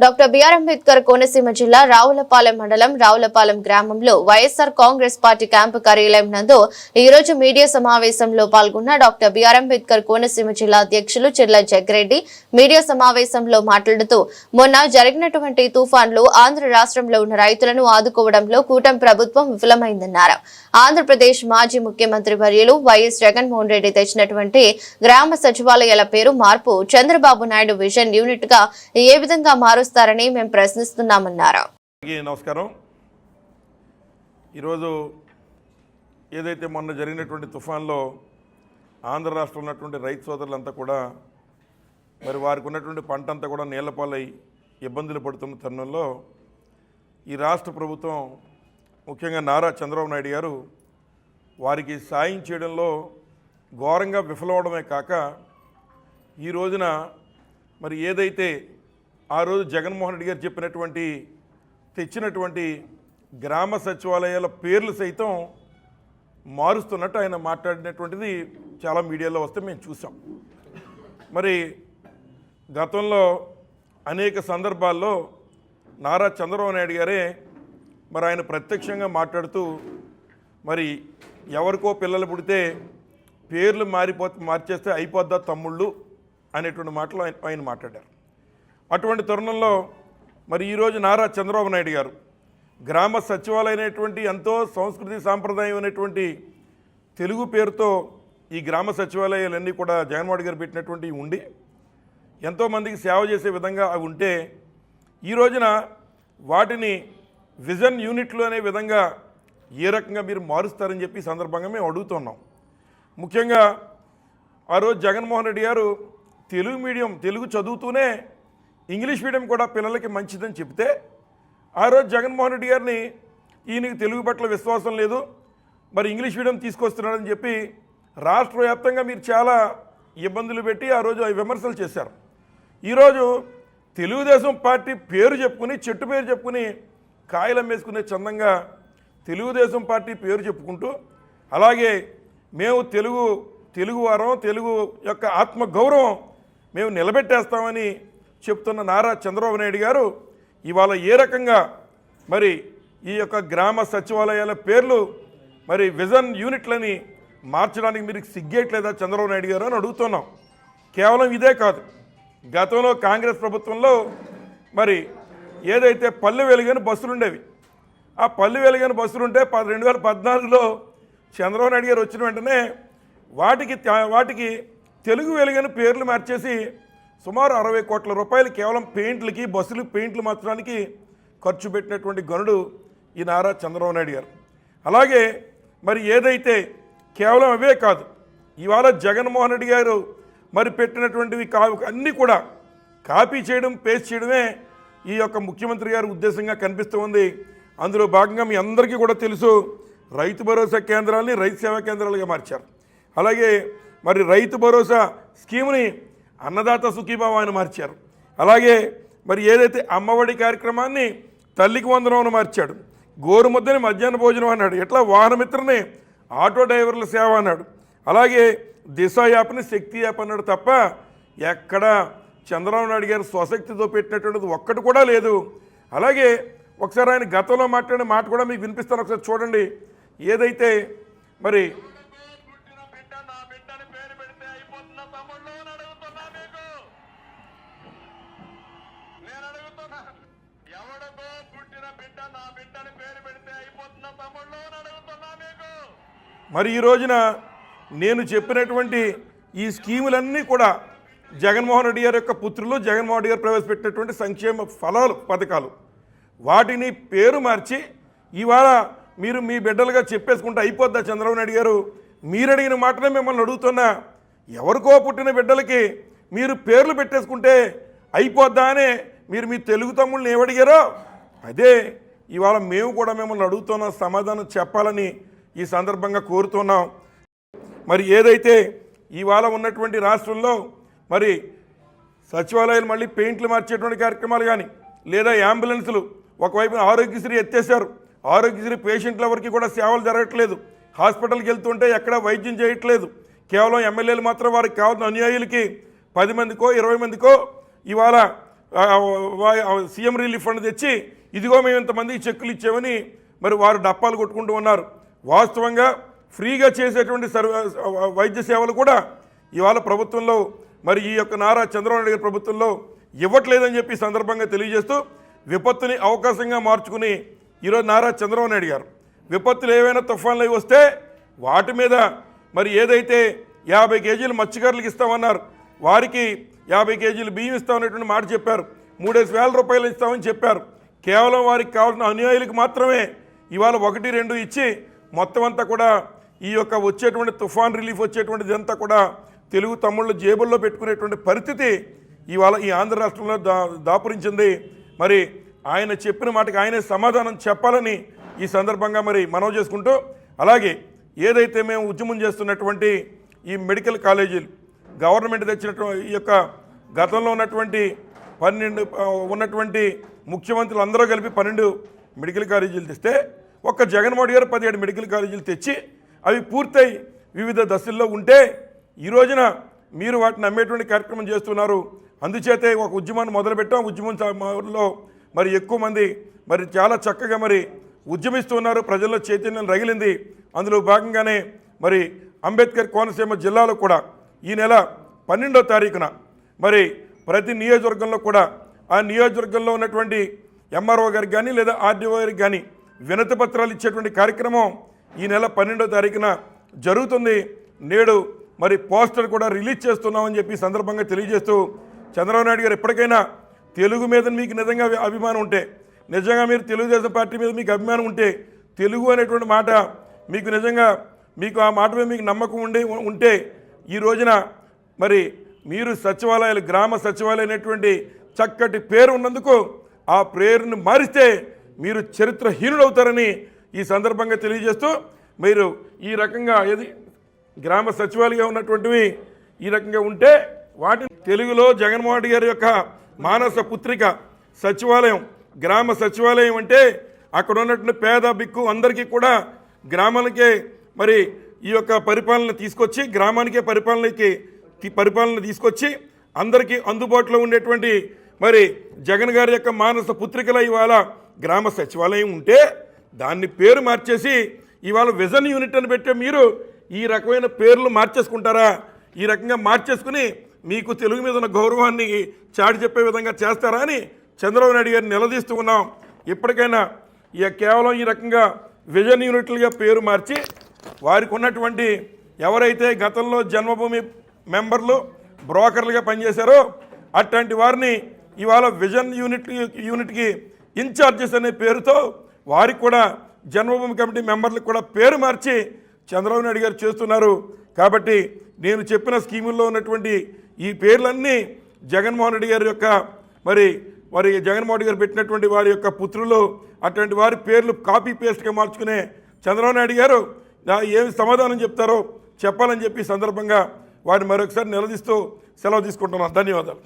Doctor BR Ambedkar Konaseema జిల్లా రావులపాలెం మండలం రావులపాలెం గ్రామంలో వైఎస్ఆర్ కాంగ్రెస్ పార్టీ క్యాంపు కార్యాలయం నందు ఈ రోజు మీడియా సమావేశంలో పాల్గొన్న డాక్టర్ బిఆర్ అంబేద్కర్ కోనసీమ జిల్లా అధ్యక్షులు చెర్ల జగ్రెడ్డి మీడియా సమావేశంలో మాట్లాడుతూ మొన్న జరిగినటువంటి తుఫాన్లు ఆంధ్ర రాష్ట్రంలో ఉన్న రైతులను ఆదుకోవడంలో కూటమి ప్రభుత్వం విఫలమైందన్నారు. ఆంధ్రప్రదేశ్ మాజీ ముఖ్యమంత్రి వర్యులు వైఎస్ జగన్మోహన్ రెడ్డి తెచ్చినటువంటి గ్రామ సచివాలయాల పేరు మార్పు చంద్రబాబు నాయుడు విజన్ యూనిట్గా ఏ విధంగా మారు మారుస్తారని మేము ప్రశ్నిస్తున్నామన్నారు. నమస్కారం. ఈరోజు ఏదైతే మొన్న జరిగినటువంటి తుఫాన్లో ఆంధ్ర రాష్ట్రంలో ఉన్నటువంటి రైతు సోదరులంతా కూడా మరి వారికి ఉన్నటువంటి పంట అంతా కూడా నీళ్ళపాలై ఇబ్బందులు పడుతున్న తరుణంలో ఈ రాష్ట్ర ప్రభుత్వం ముఖ్యంగా నారా చంద్రబాబు నాయుడు గారు వారికి సాయం చేయడంలో ఘోరంగా విఫలవడమే కాక ఈ రోజున మరి ఏదైతే ఆ రోజు జగన్మోహన్ రెడ్డి గారు చెప్పినటువంటి తెచ్చినటువంటి గ్రామ సచివాలయాల పేర్లు సైతం మారుస్తున్నట్టు ఆయన మాట్లాడినటువంటిది చాలా మీడియాలో వస్తే మేము చూసాం. మరి గతంలో అనేక సందర్భాల్లో నారా చంద్రబాబు నాయుడు గారే మరి ఆయన ప్రత్యక్షంగా మాట్లాడుతూ మరి ఎవరికో పిల్లలు పుడితే పేర్లు మారిపో మార్చేస్తే అయిపోద్దా తమ్ముళ్ళు అనేటువంటి మాటలు ఆయన ఆయన మాట్లాడారు. అటువంటి తరుణంలో మరి ఈరోజు నారా చంద్రబాబు నాయుడు గారు గ్రామ సచివాలయం అనేటువంటి ఎంతో సంస్కృతి సాంప్రదాయం అనేటువంటి తెలుగు పేరుతో ఈ గ్రామ సచివాలయాలన్నీ కూడా జగన్మోహన్ గారు పెట్టినటువంటి ఉండి ఎంతోమందికి సేవ చేసే విధంగా అవి ఉంటే ఈ రోజున వాటిని విజన్ యూనిట్లు అనే విధంగా ఏ రకంగా మీరు మారుస్తారని చెప్పి సందర్భంగా మేము అడుగుతున్నాం. ముఖ్యంగా ఆ రోజు జగన్మోహన్ రెడ్డి గారు తెలుగు మీడియం తెలుగు చదువుతూనే ఇంగ్లీష్ మీడియం కూడా పిల్లలకి మంచిదని చెప్తే ఆ రోజు జగన్మోహన్ రెడ్డి గారిని ఈయనకి తెలుగు పట్ల విశ్వాసం లేదు. మరి ఇంగ్లీష్ మీడియం తీసుకొస్తున్నాడని చెప్పి రాష్ట్ర వ్యాప్తంగా మీరు చాలా ఇబ్బందులు పెట్టి ఆ రోజు విమర్శలు చేశారు. ఈరోజు తెలుగుదేశం పార్టీ పేరు చెప్పుకుని చెట్టు పేరు చెప్పుకుని కాయలు అమ్మేసుకునే చందంగా తెలుగుదేశం పార్టీ పేరు చెప్పుకుంటూ అలాగే మేము తెలుగు తెలుగు వారం తెలుగు యొక్క ఆత్మగౌరవం మేము నిలబెట్టేస్తామని చెప్తున్న నారా చంద్రబాబు నాయుడు గారు ఇవాళ ఏ రకంగా మరి ఈ యొక్క గ్రామ సచివాలయాల పేర్లు మరి విజన్ యూనిట్లని మార్చడానికి మీరు సిగ్గేయట్లేదా చంద్రబాబు నాయుడు గారు అని అడుగుతున్నాం. కేవలం ఇదే కాదు. గతంలో కాంగ్రెస్ ప్రభుత్వంలో మరి ఏదైతే పల్లె వెలుగని బస్సులు ఉండేవి ఆ పల్లె వెలుగని బస్సులు ఉంటే రెండు వేల పద్నాలుగులో చంద్రబాబు నాయుడు గారు వచ్చిన వెంటనే వాటికి త- వాటికి తెలుగు వెలుగని పేర్లు మార్చేసి సుమారు అరవై కోట్ల రూపాయలు కేవలం పెయింట్లకి బస్సులు పెయింట్లు మార్చడానికి ఖర్చు పెట్టినటువంటి గనుడు ఈ నారా చంద్రబాబు నాయుడు గారు. అలాగే మరి ఏదైతే కేవలం అవే కాదు ఇవాళ జగన్మోహన్ రెడ్డి గారు మరి పెట్టినటువంటివి కా అన్నీ కూడా కాపీ చేయడం పేస్ట్ చేయడమే ఈ యొక్క ముఖ్యమంత్రి గారి ఉద్దేశంగా కనిపిస్తూ ఉంది. అందులో భాగంగా మీ అందరికీ కూడా తెలుసు రైతు భరోసా కేంద్రాలని రైతు సేవా కేంద్రాలుగా మార్చారు. అలాగే మరి రైతు భరోసా స్కీమ్ని అన్నదాత సుఖీభావ అని మార్చారు. అలాగే మరి ఏదైతే అమ్మఒడి కార్యక్రమాన్ని తల్లికి వందనం అని మార్చాడు గోరుముద్దని మధ్యాహ్న భోజనం అన్నాడు ఇట్లా వాహనమిత్రనే ఆటో డ్రైవర్ల సేవ అన్నాడు అలాగే దిశ యాప్ని శక్తి యాప్ అన్నాడు తప్ప ఎక్కడ చంద్రబాబు నాయుడు గారు స్వశక్తితో పెట్టినటువంటిది ఒక్కటి కూడా లేదు. అలాగే ఒకసారి ఆయన గతంలో మాట్లాడిన మాట కూడా మీకు వినిపిస్తాను ఒకసారి చూడండి. ఏదైతే మరి పుట్టిన బిడ్డ నా బిడ్డని పేరు పెడితే అయిపోతున్న తమ్ముళ్ళు అని అడుగుతున్నా మీకు నేను అడుగుతున్నా. ఎవడికో పుట్టిన బిడ్డ నా బిడ్డని పేరు పెడితే అయిపోతున్న తమ్ముళ్ళు అని అడుగుతున్నా మీకు మరి ఈ రోజున నేను చెప్పినటువంటి ఈ స్కీములన్నీ కూడా జగన్మోహన్ రెడ్డి గారి యొక్క పుత్రులు జగన్మోహన్ రెడ్డి గారు ప్రవేశపెట్టినటువంటి సంక్షేమ ఫలాలు పథకాలు. వాటిని పేరు మార్చి ఇవాళ మీరు మీ బిడ్డలుగా చెప్పేసుకుంటే అయిపోద్దా చంద్రబాబు నాయుడు గారు? మీరు అడిగిన మాటనే మిమ్మల్ని అడుగుతున్నా. ఎవరికో పుట్టిన బిడ్డలకి మీరు పేర్లు పెట్టేసుకుంటే అయిపోద్దా అనే మీరు మీ తెలుగు తమ్ముళ్ళని ఏమడిగారో అదే ఇవాళ మేము కూడా మిమ్మల్ని అడుగుతున్నాం సమాధానం చెప్పాలని ఈ సందర్భంగా కోరుతున్నాం. మరి ఏదైతే ఇవాళ ఉన్నటువంటి రాష్ట్రంలో మరి సచివాలయాలు మళ్ళీ పెయింట్లు మార్చేటువంటి కార్యక్రమాలు కానీ లేదా అంబులెన్సులు ఒకవైపు ఆరోగ్యశ్రీ ఎత్తేసారు ఆరోగ్యశ్రీ పేషెంట్ల వరకు కూడా సేవలు జరగట్లేదు. హాస్పిటల్కి వెళ్తుంటే ఎక్కడ వైద్యం చేయట్లేదు. కేవలం ఎమ్మెల్యేలు మాత్రం వారికి కావాల్సిన అనుయాయులకి పది మందికో ఇరవై మందికో ఇవాళ సీఎం రిలీఫ్ ఫండ్ తెచ్చి ఇదిగో మేము ఇంతమందికి చెక్కులు ఇచ్చామని మరి వారు డప్పాలు కొట్టుకుంటూ ఉన్నారు. వాస్తవంగా ఫ్రీగా చేసేటువంటి సర్వ వైద్య సేవలు కూడా ఇవాళ ప్రభుత్వంలో మరి ఈ యొక్క నారా చంద్రబాబు నాయుడు గారి ప్రభుత్వంలో ఇవ్వట్లేదని చెప్పి సందర్భంగా తెలియజేస్తూ విపత్తుని అవకాశంగా మార్చుకుని ఈరోజు నారా చంద్రబాబు నాయుడు గారు. విపత్తులు ఏవైనా తుఫాన్లు వస్తే వాటి మీద మరి ఏదైతే యాభై కేజీలు మత్స్యకారులకు ఇస్తామన్నారు వారికి యాభై కేజీలు బియ్యం ఇస్తామనేటువంటి మాట చెప్పారు. మూడేసి వేల రూపాయలు ఇస్తామని చెప్పారు. కేవలం వారికి కావాల్సిన అనుయాయులకు మాత్రమే ఇవాళ ఒకటి రెండు ఇచ్చి మొత్తం అంతా కూడా ఈ యొక్క వచ్చేటువంటి తుఫాన్ రిలీఫ్ వచ్చేటువంటిది అంతా కూడా తెలుగు తమ్ముళ్ళు జేబుల్లో పెట్టుకునేటువంటి పరిస్థితి ఇవాళ ఈ ఆంధ్ర రాష్ట్రంలో దా దాపురించింది. మరి ఆయన చెప్పిన మాటకి ఆయనే సమాధానం చెప్పాలని ఈ సందర్భంగా మరి మనవి చేసుకుంటూ అలాగే ఏదైతే మేము ఉద్యమం చేస్తున్నటువంటి ఈ మెడికల్ కాలేజీలు గవర్నమెంట్ తెచ్చినటువంటి ఈ యొక్క గతంలో ఉన్నటువంటి పన్నెండు ఉన్నటువంటి ముఖ్యమంత్రులు అందరూ కలిపి పన్నెండు మెడికల్ కాలేజీలు తెస్తే ఒక్క జగన్మోహన్ గారు పదిహేడు మెడికల్ కాలేజీలు తెచ్చి అవి పూర్తయి వివిధ దశల్లో ఉంటే ఈ రోజున మీరు వాటిని అమ్మేటువంటి కార్యక్రమం చేస్తున్నారు. అందుచేతే ఒక ఉద్యమాన్ని మొదలుపెట్టాం. ఉద్యమం స- మరి ఎక్కువ మంది మరి చాలా చక్కగా మరి ఉద్యమిస్తున్నారు. ప్రజల్లో చైతన్యం రగిలింది. అందులో భాగంగానే మరి అంబేద్కర్ కోనసీమ జిల్లాలో కూడా ఈ నెల పన్నెండో తారీఖున మరి ప్రతి నియోజకవర్గంలో కూడా ఆ నియోజకవర్గంలో ఉన్నటువంటి ఎంఆర్ఓ గారికి కానీ లేదా ఆర్డీఓ గారికి కానీ వినతి పత్రాలు ఇచ్చేటువంటి కార్యక్రమం ఈ నెల పన్నెండో తారీఖున జరుగుతుంది. నేడు మరి పోస్టర్ కూడా రిలీజ్ చేస్తున్నామని చెప్పి సందర్భంగా తెలియజేస్తూ చంద్రబాబు నాయుడు గారు ఎప్పటికైనా తెలుగు మీద మీకు నిజంగా అభిమానం ఉంటే నిజంగా మీరు తెలుగుదేశం పార్టీ మీద మీకు అభిమానం ఉంటే తెలుగు అనేటువంటి మాట మీకు నిజంగా మీకు ఆ మాట మీద మీకు నమ్మకం ఉండే ఉంటే ఈ రోజున మరి మీరు సచివాలయాలు గ్రామ సచివాలయం అనేటువంటి చక్కటి పేరు ఉన్నందుకు ఆ పేరును మారిస్తే మీరు చరిత్రహీనుడవుతారని ఈ సందర్భంగా తెలియజేస్తూ మీరు ఈ రకంగా ఏది గ్రామ సచివాలయంగా ఉన్నటువంటివి ఈ రకంగా ఉంటే వాటిని తెలుగులో జగన్మోహన్ రెడ్డి గారి యొక్క మానస పుత్రిక సచివాలయం గ్రామ సచివాలయం అంటే అక్కడ ఉన్నటువంటి పేద బిక్కు అందరికీ కూడా గ్రామాలకే మరి ఈ యొక్క పరిపాలన తీసుకొచ్చి గ్రామానికే పరిపాలనకి పరిపాలన తీసుకొచ్చి అందరికీ అందుబాటులో ఉండేటువంటి మరి జగన్ గారి యొక్క మానస పుత్రికల ఇవాళ గ్రామ సచివాలయం ఉంటే దాన్ని పేరు మార్చేసి ఇవాళ విజన్ యూనిట్ అని పెట్టే మీరు ఈ రకమైన పేర్లు మార్చేసుకుంటారా? ఈ రకంగా మార్చేసుకుని మీకు తెలుగు మీద ఉన్న గౌరవాన్ని చాటి చెప్పే విధంగా చేస్తారా అని చంద్రబాబు నాయుడు గారిని నిలదీస్తూ ఉన్నాం. ఇప్పటికైనా ఇక కేవలం ఈ రకంగా విజన్ యూనిట్లుగా పేరు మార్చి వారికి ఉన్నటువంటి ఎవరైతే గతంలో జన్మభూమి మెంబర్లు బ్రోకర్లుగా పనిచేశారో అట్లాంటి వారిని ఇవాళ విజన్ యూనిట్ యూనిట్కి ఇన్ఛార్జెస్ అనే పేరుతో వారికి కూడా జన్మభూమి కమిటీ మెంబర్లకు కూడా పేరు మార్చి చంద్రబాబు నాయుడు గారు చేస్తున్నారు. కాబట్టి నేను చెప్పిన స్కీముల్లో ఉన్నటువంటి ఈ పేర్లన్నీ జగన్మోహన్ రెడ్డి గారి యొక్క మరి మరి జగన్మోహన్ రెడ్డి గారు పెట్టినటువంటి వారి యొక్క పుత్రులు అటువంటి వారి పేర్లు కాపీ పేస్ట్గా మార్చుకునే చంద్రబాబు నాయుడు గారు ఏమి సమాధానం చెప్తారో చెప్పాలని చెప్పి సందర్భంగా వారిని మరొకసారి నిలదీస్తూ సెలవు తీసుకుంటున్నాను ధన్యవాదాలు.